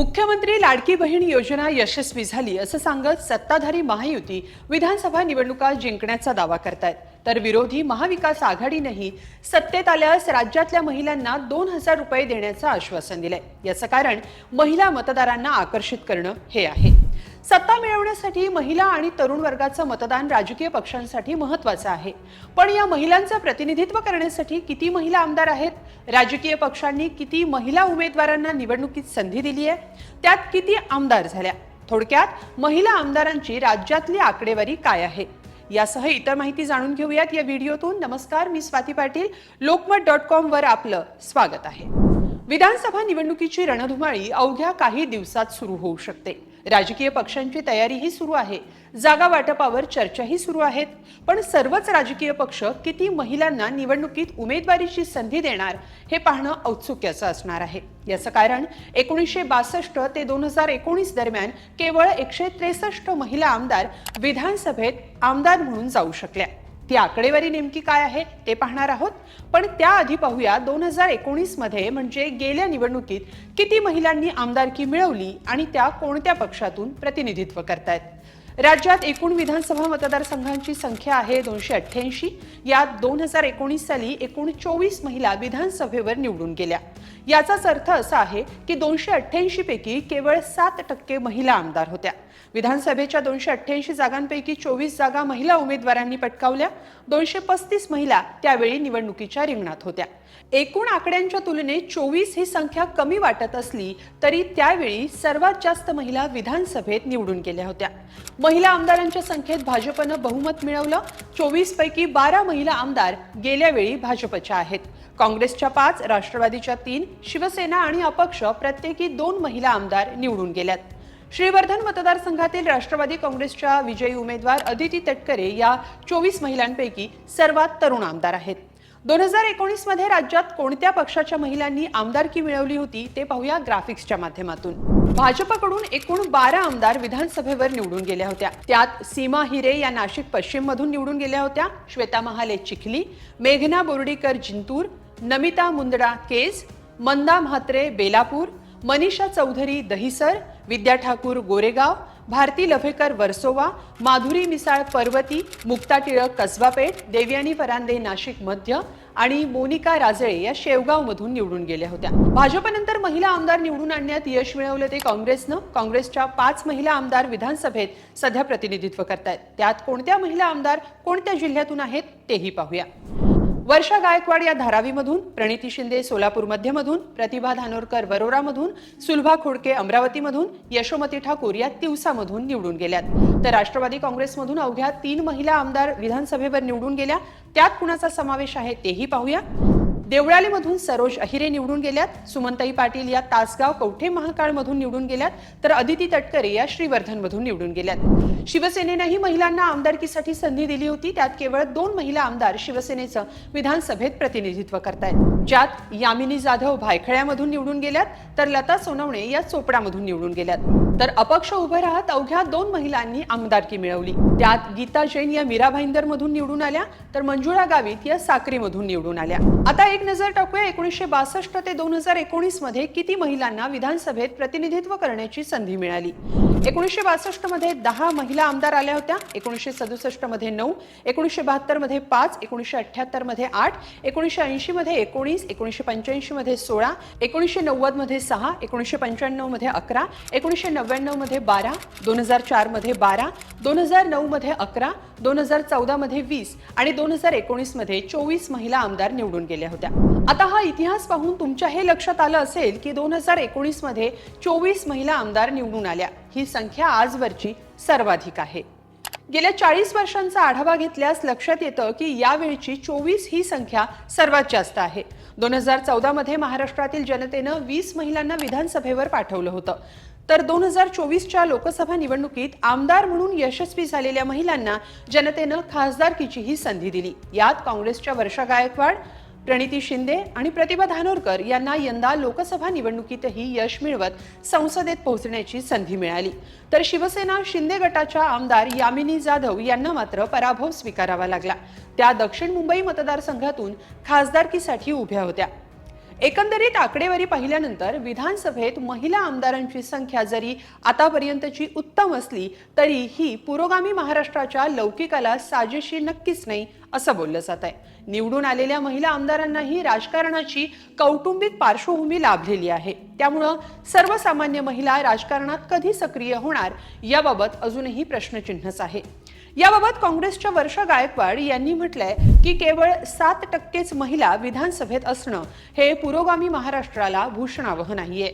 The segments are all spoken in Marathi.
मुख्यमंत्री लाडकी बहीण योजना यशस्वी झाली असं सांगत सत्ताधारी महायुती विधानसभा निवडणुका जिंकण्याचा दावा करतायत. तर विरोधी महाविकास आघाडीनंही सत्तेत आल्यास राज्यातल्या महिलांना दोन हजार रुपये देण्याचं आश्वासन दिलंय. याचं कारण महिला मतदारांना आकर्षित करणं हे आहे. सत्ता मिळवण्यासाठी महिला आणि तरुण वर्गाचं मतदान राजकीय पक्षांसाठी महत्वाचं आहे. पण या महिलांचं प्रतिनिधित्व करण्यासाठी किती महिला आमदार आहेत? राजकीय पक्षांनी किती महिला उमेदवारांना निवडणुकीत संधी दिली आहे? त्यात किती आमदार झाल्या? थोडक्यात महिला आमदारांची राज्यातली आकडेवारी काय आहे? यासह इतर माहिती जाणून घेऊयात या व्हिडिओतून. नमस्कार मी स्वाती पाटील. लोकमत डॉट कॉम वर आपलं स्वागत आहे. विधानसभा निवडणुकीची रणधुमाळी अवघ्या काही दिवसात सुरू होऊ शकते. राजकीय पक्षांची तयारीही सुरू आहे. जागा वाटपावर चर्चाही सुरू आहेत. पण सर्वच राजकीय पक्ष किती महिलांना निवडणुकीत उमेदवारीची संधी देणार हे पाहणं औत्सुक्याचं असणार आहे. याचं कारण एकोणीसशे बासष्ट ते दोन हजार एकोणीस दरम्यान केवळ एकशे त्रेसष्ट महिला आमदार विधानसभेत आमदार म्हणून जाऊ शकल्या. ती आकडेवारी नेमकी काय आहे ते पाहणार आहोत. पण त्याआधी पाहूया दोन हजार एकोणीसमध्ये म्हणजे गेल्या निवडणुकीत किती महिलांनी आमदारकी मिळवली आणि त्या कोणत्या पक्षातून प्रतिनिधित्व करतायत. राज्यात एकूण विधानसभा मतदारसंघांची संख्या आहे दोनशे अठ्ठ्याऐंशी. यात दोन हजार एकोणीस साली एकूण चोवीस महिला विधानसभेवर निवडून गेल्या. याचाच अर्थ असा आहे की दोनशे अठ्ठ्याऐंशी पैकी केवळ सात टक्के महिला आमदार होत्या. विधानसभेच्या दोनशे अठ्ठ्याऐंशी जागांपैकी चोवीस जागा महिला उमेदवारांनी पटकावल्या. दोनशे पस्तीस महिला त्यावेळी निवडणुकीच्या रिंगणात होत्या. एकूण आकड्यांच्या तुलनेत चोवीस ही संख्या कमी वाटत असली तरी त्यावेळी सर्वात जास्त महिला विधानसभेत निवडून गेल्या होत्या. महिला आमदारांच्या संख्येत भाजपनं बहुमत मिळवलं. चोवीस पैकी बारा महिला आमदार गेल्या वेळी भाजपच्या आहेत. काँग्रेसच्या पाच राष्ट्रवादीच्या तीन शिवसेना आणि अपक्ष प्रत्येकी दोन महिला आमदार निवडून गेल्यात. श्रीवर्धन मतदारसंघातील राष्ट्रवादी काँग्रेसच्या विजयी उमेदवार अदिती तटकरे या चोवीस महिलांपैकी सर्वात तरुण आमदार आहेत. दोन हजार एकोणीसमध्ये राज्यात कोणत्या पक्षाच्या महिलांनी आमदारकी मिळवली होती ते पाहूया ग्राफिक्सच्या माध्यमातून. भाजपकडून एकूण बारा आमदार विधानसभेवर निवडून गेल्या होत्या. त्यात सीमा हिरे या नाशिक पश्चिम मधून निवडून गेल्या होत्या श्वेता महाले चिखली मेघना बोर्डीकर जिंतूर नमिता मुंदडा केज मंदा म्हात्रे बेलापूर मनीषा चौधरी दहिसर विद्या ठाकूर गोरेगाव भारती लफेकर वर्सोवा माधुरी मिसाळ पर्वती मुक्ता टिळक कसबापेठ देवयानी फरांदे नाशिक मध्य आणि मोनिका राजळे या शेवगावमधून निवडून गेल्या होत्या. भाजपनंतर महिला आमदार निवडून आणण्यात यश मिळवलं ते काँग्रेसनं. काँग्रेसच्या पाच महिला आमदार विधानसभेत सध्या प्रतिनिधित्व करतायत. त्यात कोणत्या महिला आमदार कोणत्या जिल्ह्यातून आहेत तेही पाहूया. वर्षा गायकवाड या धारावीमधून प्रणिती शिंदे सोलापूर मध्यमधून प्रतिभा धानोरकर वरोरामधून सुलभा खोडके अमरावतीमधून यशोमती ठाकूर या तिवसामधून निवडून गेल्यात. तर राष्ट्रवादी काँग्रेसमधून अवघ्या तीन महिला आमदार विधानसभेवर निवडून गेल्या. त्यात कुणाचा समावेश आहे तेही पाहूया. देवळालीमधून सरोज अहिरे निवडून गेल्यात सुमंताई पाटील या तासगाव कवठे महाकाळमधून निवडून गेल्यात तर अदिती तटकरे या श्रीवर्धनमधून निवडून गेल्यात. शिवसेनेनंही महिलांना आमदारकीसाठी संधी दिली होती त्यात केवळ दोन महिला आमदार शिवसेनेचं विधानसभेत प्रतिनिधित्व करतायत. ज्यात यामिनी जाधव भायखळ्यामधून निवडून गेल्यात तर लता सोनवणे या चोपडामधून निवडून गेल्यात. तर अपक्ष उभे राहत अवघ्या दोन महिलांनी आमदारकी मिळवली. त्यात गीता जैन या मीरा भाईंदर मधून निवडून आल्या तर मंजुळा गावित या साक्रीमधून निवडून आल्या. आता एक नजर टाकूया एकोणीसशे बासष्ट ते दोन हजार एकोणीसमध्ये किती महिलांना विधानसभेत प्रतिनिधित्व करण्याची संधी मिळाली? एकोणीसशे बासष्टमध्ये दहा महिला आमदार आल्या होत्या एकोणीसशे सदुसष्टमध्ये नऊ एकोणीसशे बहात्तरमध्ये पाच एकोणीसशे अठ्याहत्तरमध्ये आठ एकोणीसशे ऐंशी मध्ये एकोणीस एकोणीसशे पंच्याऐंशी मध्ये सोळा एकोणीसशे नव्वदमध्ये सहा एकोणीसशे पंच्याण्णवमध्ये अकरा एकोणीसशे नव्वद नव्याण्णवमध्ये बारा दोन हजार चारमध्ये बारा दोन हजार नऊ मध्ये अकरा दोन हजार चौदा मध्ये वीस आणि दोन हजार एकोणीसमध्ये चोवीस महिला आमदार निवडून गेल्या होत्या. आता हा इतिहास पाहून तुमच्या हे लक्षात आलं असेल की दोन हजार एकोणीसमध्ये चोवीस महिला आमदार निवडून आल्या. ही संख्या आजवरची सर्वाधिक आहे. गेल्या चाळीस वर्षांचा आढावा घेतल्यास लक्षात येतं की यावेळची चोवीस ही संख्या सर्वात जास्त आहे. दोन हजार चौदामध्ये महाराष्ट्रातील जनतेनं वीस महिलांना विधानसभेवर पाठवलं होतं. तर दोन हजार चोवीसच्या लोकसभा निवडणुकीत आमदार म्हणून यशस्वी झालेल्या महिलांना जनतेनं खासदारकीची ही संधी दिली. यात काँग्रेसच्या वर्षा गायकवाड प्रणिती शिंदे आणि प्रतिभा धानोरकर यांना यंदा लोकसभा निवडणुकीतही यश मिळवत संसदेत पोहोचण्याची संधी मिळाली. तर शिवसेना शिंदे गटाच्या आमदार यामिनी जाधव यांना मात्र पराभव स्वीकारावा लागला. त्या दक्षिण मुंबई मतदारसंघातून खासदारकीसाठी उभ्या होत्या. एकंदरीत आकडेवारी पाहिल्यानंतर विधानसभेत महिला आमदारांची संख्या जरी आतापर्यंतची उत्तम असली तरी ही पुरोगामी महाराष्ट्राच्या लौकिकाला साजेशी नक्कीच नाही असं बोललं जात आहे. निवडून आलेल्या महिला आमदारांनाही राजकारणाची कौटुंबिक पार्श्वभूमी लाभलेली आहे. त्यामुळं सर्वसामान्य महिला राजकारणात कधी सक्रिय होणार याबाबत अजूनही प्रश्नचिन्हच आहे. याबाबत काँग्रेसच्या वर्षा गायकवाड यांनी म्हटलंय की केवळ सात टक्केच महिला विधानसभेत असणं हे पुरोगामी महाराष्ट्राला भूषणावह नाहीये.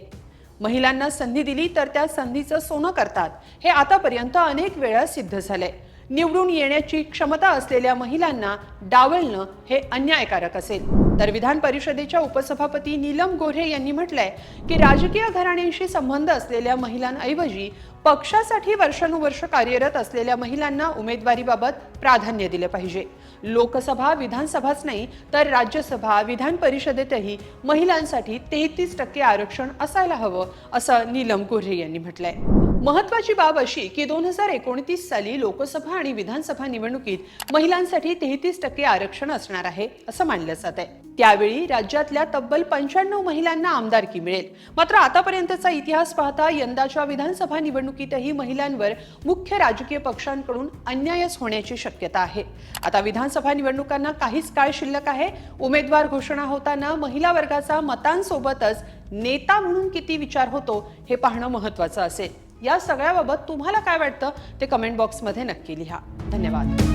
महिलांना संधी दिली तर त्या संधीचं सोनं करतात. हे आतापर्यंत अनेक वेळा सिद्ध झालंय. निवडून येण्याची क्षमता असलेल्या महिलांना डावलणं हे अन्यायकारक असेल. तर विधान परिषदेच्या उपसभापती नीलम गोऱ्हे यांनी म्हटलंय की राजकीय घराण्यांशी संबंध असलेल्या महिलांऐवजी पक्षासाठी वर्षानुवर्ष कार्यरत असलेल्या महिलांना उमेदवारीबाबत प्राधान्य दिले पाहिजे. लोकसभा विधानसभाच नाही तर राज्यसभा विधान परिषदेतही महिलांसाठी तेहतीस टक्के आरक्षण असायला हवं असं नीलम गोऱ्हे यांनी म्हटलंय. महत्वाची बाब अशी की दोन हजार एकोणतीस साली लोकसभा आणि विधानसभा निवडणुकीत महिलांसाठी तेहतीस टक्के आरक्षण असणार आहे असं मानलं जात आहे. त्यावेळी राज्यातल्या तब्बल पंच्याण्णव महिलांना आमदारकी मिळेल. मात्र आतापर्यंतचा इतिहास पाहता यंदाच्या विधानसभा निवडणुकीतही महिलांवर मुख्य राजकीय पक्षांकडून अन्यायच होण्याची शक्यता आहे. आता विधानसभा निवडणुकांना काहीच काळ शिल्लक आहे. उमेदवार घोषणा होताना महिला वर्गाचा मतांसोबतच नेता म्हणून किती विचार होतो हे पाहणं महत्वाचं असेल. या सगळ्याबाबत तुम्हाला काय वाटतं ते कमेंट बॉक्समध्ये नक्की लिहा. धन्यवाद.